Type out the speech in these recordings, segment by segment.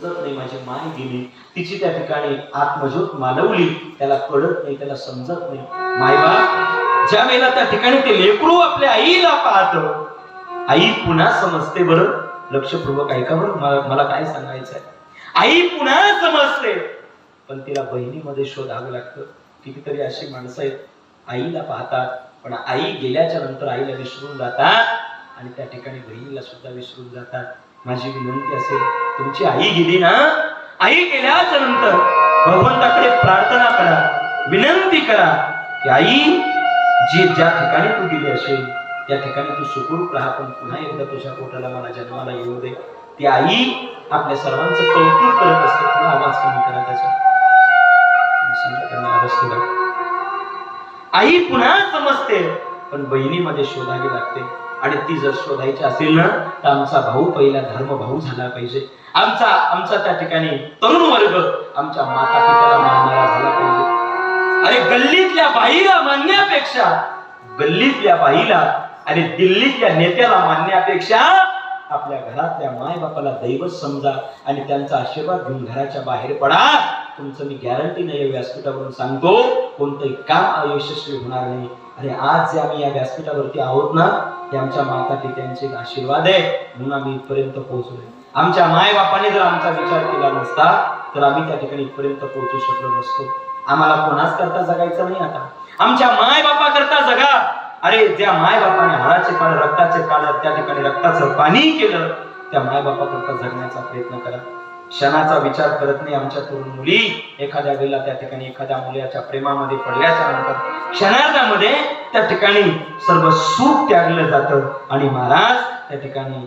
समजत नाही माझी माय गेली तिची त्या ठिकाणी आत्मज्योत मालवली त्याला कळत नाही त्याला समजत नाही. मायबा ज्या वेळेला त्या ठिकाणी ते लेकरू आपल्या आईला पाहत आई पुन्हा समजते बरं. लक्षपूर्वक ऐका बरं मला मला काय सांगायचं आहे आई पुन्हा समजते. पण तिला बहिणीमध्ये शोधावं लागतं. कितीतरी अशी माणसं आहेत आईला पाहतात पण आई गेल्याच्यानंतर आईला विसरून जातात आणि त्या ठिकाणी बहिणीला सुद्धा विसरून जातात. माझी विनंती असेल तुमची आई गेली ना? आई गेल्याच्यानंतर भगवंताकडे प्रार्थना करा विनंती करा की आई जी ज्या ठिकाणी तू गेली असेल त्या ठिकाणी तू सुखरूप राहा पण पुन्हा एकदा तुझ्या पोटाला मला जन्माला येऊ दे. ती आई आपल्या सर्वांचं कौतुक करत असते पुन्हा आवाज कमी करा त्याचा. आई पुन्हा समजते पण बहिणीमध्ये शोधावी लागते. आणि ती जर शोधायची असेल ना तर आमचा भाऊ पहिला धर्म भाऊ झाला पाहिजे. आमचा आमचा त्या ठिकाणी तरुण वर्ग आमच्या माता पित्याला मानणारा झाला पाहिजे. अरे गल्लीतल्या बाईला मानण्यापेक्षा गल्लीतल्या बाईला आणि दिल्लीतल्या नेत्याला मानण्यापेक्षा आपल्या घरातल्या माय बापाला दैवत समजा आणि त्यांचा आशीर्वाद घेऊन घराच्या बाहेर पडा. तुमचं मी गॅरंटी नाही या व्यासपीठावरून सांगतो कोणतंही काम अयशस्वी होणार नाही. आणि आज जे आम्ही या व्यासपीठावरती आहोत ना ते आमच्या माता पित्यांचे आशीर्वाद आहे म्हणून आम्ही इथपर्यंत पोहोचलोय. आमच्या माय बापाने जर आमचा विचार केला नसता तर आम्ही त्या ठिकाणी इथपर्यंत पोहोचू शकलो नसतो. आम्हाला कोणाच करता जगायचं नाही आता. आमच्या माय बापा करता जगा. अरे ज्या माय बापाने हाडाचे रक्ताचे काळ त्या ठिकाणी रक्ताचं पाणी केलं त्या माय बापा करता जगण्याचा प्रयत्न करा. क्षणाचा विचार करत नाही आमच्या तरुण मुली. एखाद्या वेळेला त्या ठिकाणी एखाद्या मुलाच्या प्रेमामध्ये पडल्याच्या नंतर क्षणार्धामध्ये त्या ठिकाणी सर्व सुख त्यागलं जातं. आणि महाराज त्या ठिकाणी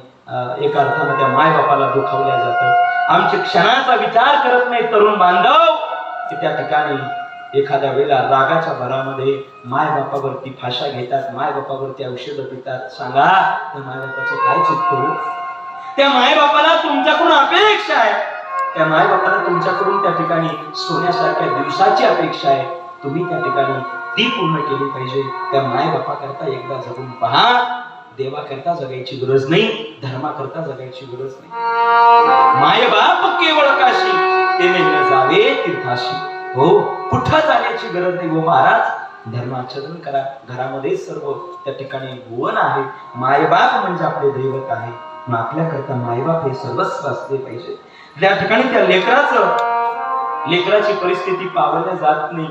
एका अर्थानं त्या मायबापाला दुखावल्या जातं. आमचे क्षणाचा विचार करत नाही तरुण बांधव की त्या ठिकाणी एखाद्या वेळेला रागाच्या भरामध्ये माय बापावरती फाशा घेतात माय बापावरती औषधं पितात. सांगा त्या मायबापाचं काय चुकतो हो? त्या मायबापाला तुमच्याकडून अपेक्षा आहे. त्या मायबापाला तुमच्याकडून त्या ठिकाणी सोन्यासारख्या दिवसाची अपेक्षा आहे. तुम्ही त्या ठिकाणी ती पूर्ण केली पाहिजे. त्या माय करता एकदा जगून पहा. देवाकरता जगायची गरज नाही धर्मा करता जगायची गरज नाही. मायबाप केवळ काशी ते न जावे तीर्थाशी. हो कुठं जाण्याची गरज नाही हो महाराज? धर्माचरण करा. घरामध्ये सर्व त्या ठिकाणी भुवन आहे. मायबाप म्हणजे आपले दैवत आहे. मग आपल्याकरता मायबाप हे सर्वस्व असले पाहिजे. त्या ठिकाणी त्या लेकराचं लेकराची परिस्थिती पावल्या जात नाही.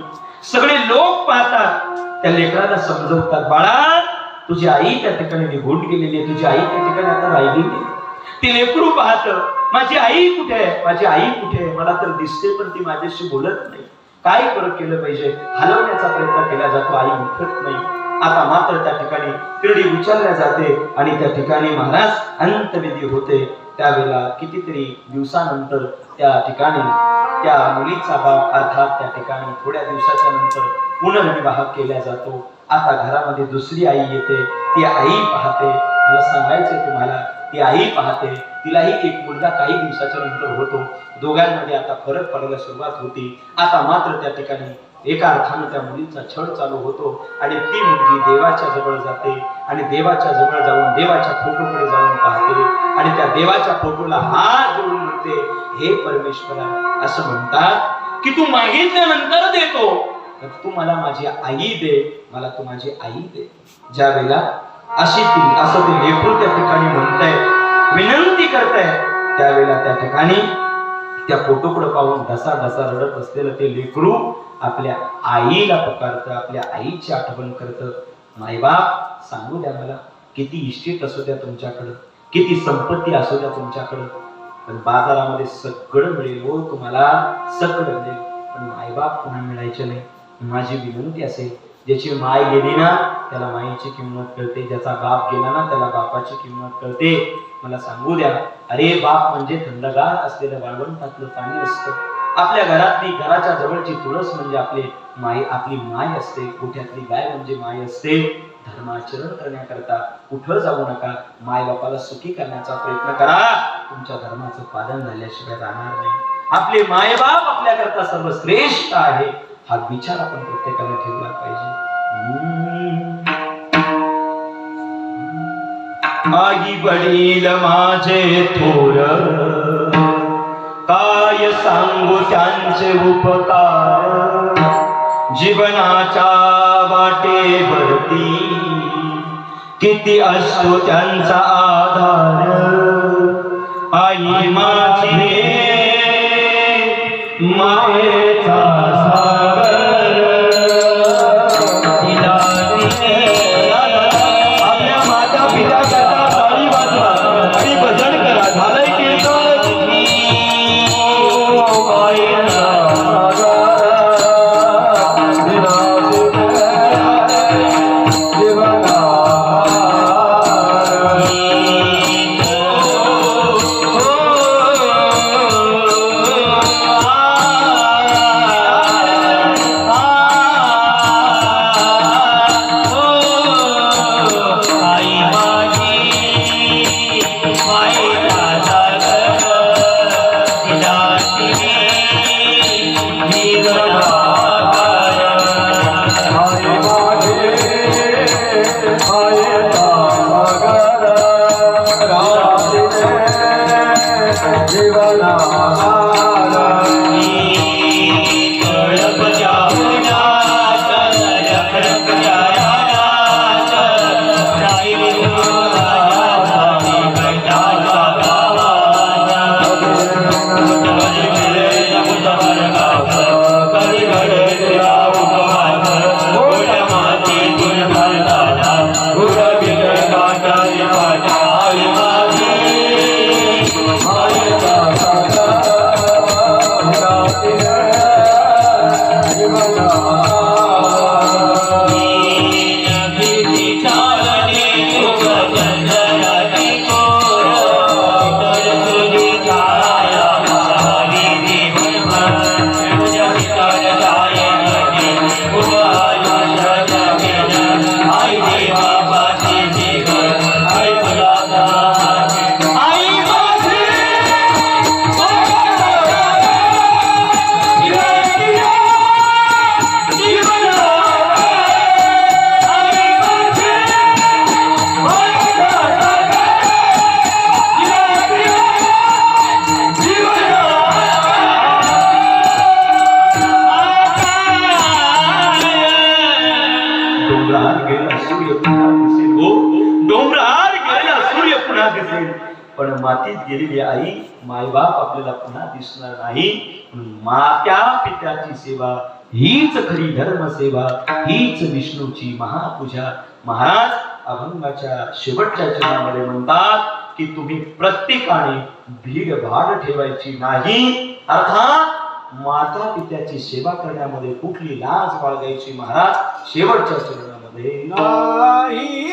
सगळे लोक पाहतात त्या लेकराला समजवतात बाळा तुझी आई त्या ठिकाणी निघून गेलेली आहे तुझी आई त्या ठिकाणी आता राहिली नाही ते लेकरू पाहत माझी आई कुठे आहे? माझी आई कुठे आहे? मला तर दिसते पण ती माझ्याशी बोलत नाही. काय फरक केलं पाहिजे? हलवण्याचा प्रयत्न केला जातो आई उठत नाही. आता मात्र त्या ठिकाणी तिरडी उचलल्या जाते आणि त्या ठिकाणी महाराज अंतविधी होते. त्यावेळेला कितीतरी दिवसानंतर त्या ठिकाणी त्या मुलीचा बाप अर्थात त्या ठिकाणी थोड्या दिवसाच्या नंतर पुनर्विवाह केला जातो. आता घरामध्ये दुसरी आई येते. ती आई पाहते. मला सांगायचंय तुम्हाला ती आई पाहते. तिलाही एक मुलगा काही दिवसाच्या नंतर होतो. दोघांमध्ये आता फरक पडायला सुरुवात होती. आता मात्र त्या ठिकाणी एका अर्थानं त्या मुलीचा छळ चालू होतो आणि ती मुलगी देवाच्या जवळ जाते आणि देवाच्या जवळ जाऊन देवाच्या फोटोकडे जाऊन पाहते आणि त्या देवाच्या फोटोला हात जोडून म्हणते हे परमेश्वरा असं म्हणतात की तू मागितल्यानंतर देतो. तर तू मला माझी आई दे मला तू माझी आई दे. ज्या वेळेला अशी ती असं ते लेखून त्या ठिकाणी म्हणताय विनंती करताय त्यावेळेला त्या ठिकाणी त्या फोटोकडे पाहून धसा धसा रडत असलेलं ते लेकरू आपल्या आईला पुकारतं आपल्या आईची आठवण करतं. मायबाप सांगू द्या मला किती इष्टित असू द्या तुमच्याकडं किती संपत्ती असू द्या तुमच्याकडं. पण बाजारामध्ये सगळं मिळेल हो तुम्हाला सगळं मिळेल. पण मायबाप पुन्हा मिळायचे नाही. माझी विनंती असेल ज्याची माय गेली ना त्याला माईची किंमत कळते. ज्याचा बाप गेला ना त्याला बापाची किंमत कळते. मला सांगू द्या. अरे बाप म्हणजे थंडगार असलेलं वाळवंटातलं पाणी असतं. आपल्या घरातली घराच्या जवळची तुळस म्हणजे आपले माई आपली माय असते. गोठ्यातली गाय म्हणजे माय असते. धर्माचरण करण्याकरता कुठं जाऊ नका. माय बापाला सुखी करण्याचा प्रयत्न करा. तुमच्या धर्माचं पालन झाल्याशिवाय राहणार नाही. आपले मायबाप आपल्याकरता सर्वश्रेष्ठ आहे. हा विचार आपण प्रत्येकाला ठेवला पाहिजे. आई वडील माझे थोर. काय सांगू त्यांचे उपकार? जीवनाच्या वाटेवरती किती असतो त्यांचा आधार? आई माझी गेलेली आई मायबाप आपल्याला पुन्हा दिसणार नाही. मात्या पित्याची सेवा हीच खरी धर्मसेवा हीच विष्णूची महापूजा. महाराज अभंगाच्या शेवटच्या चरणामध्ये म्हणतात की तुम्ही प्रत्येकाने भीड भाड ठेवायची नाही. अर्थात माता पित्याची सेवा करण्यामध्ये कुठली लाज बाळगायची महाराज? शेवटच्या चरणामध्ये. नाही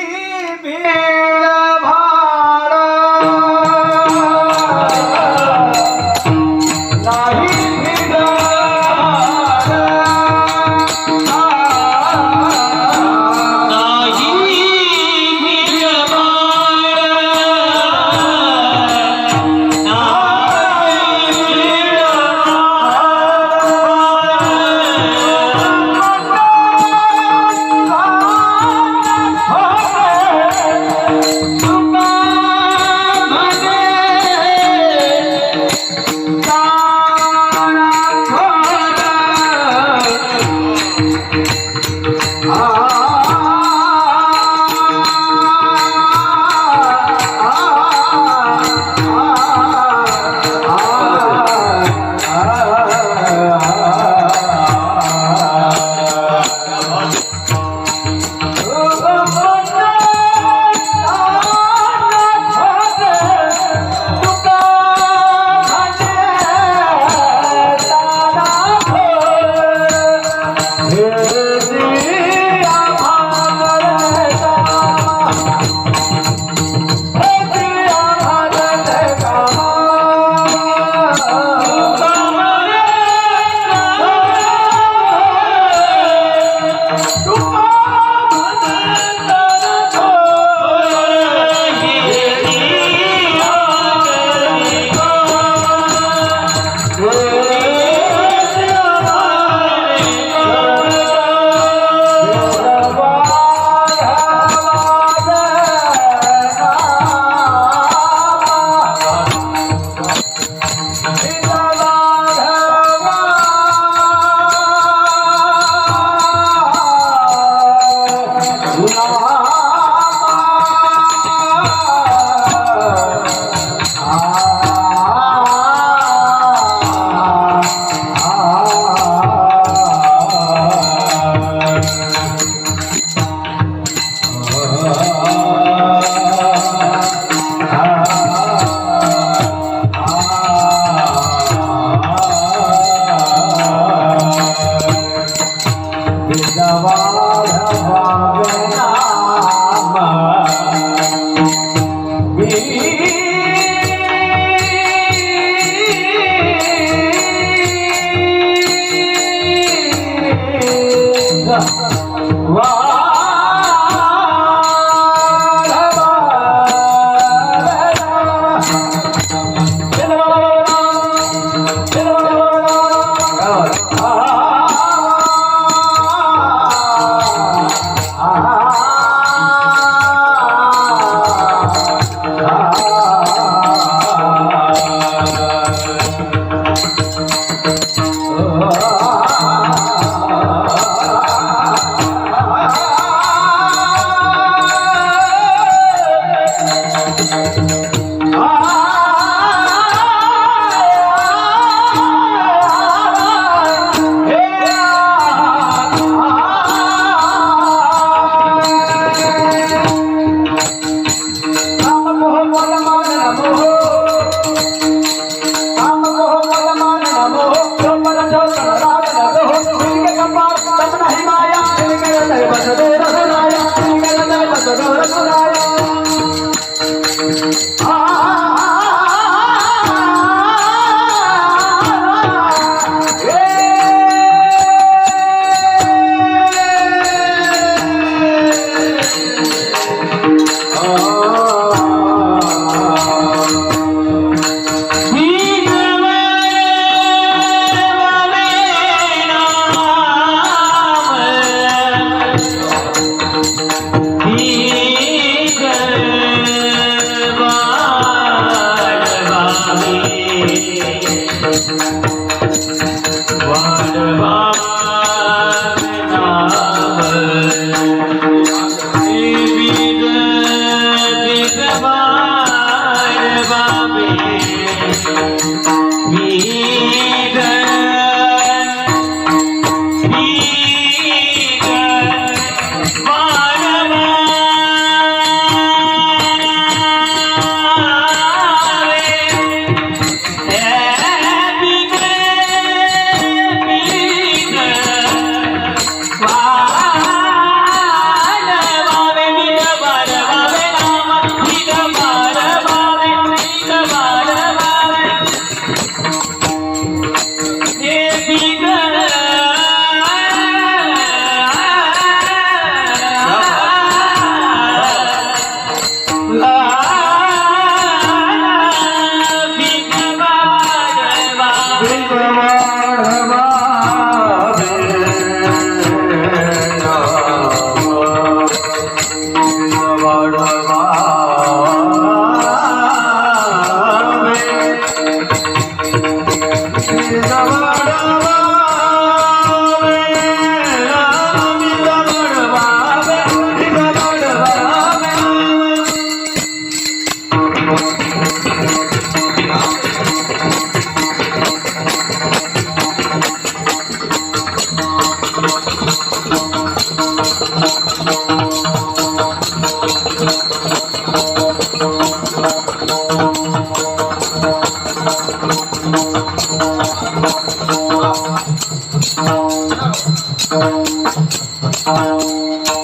Música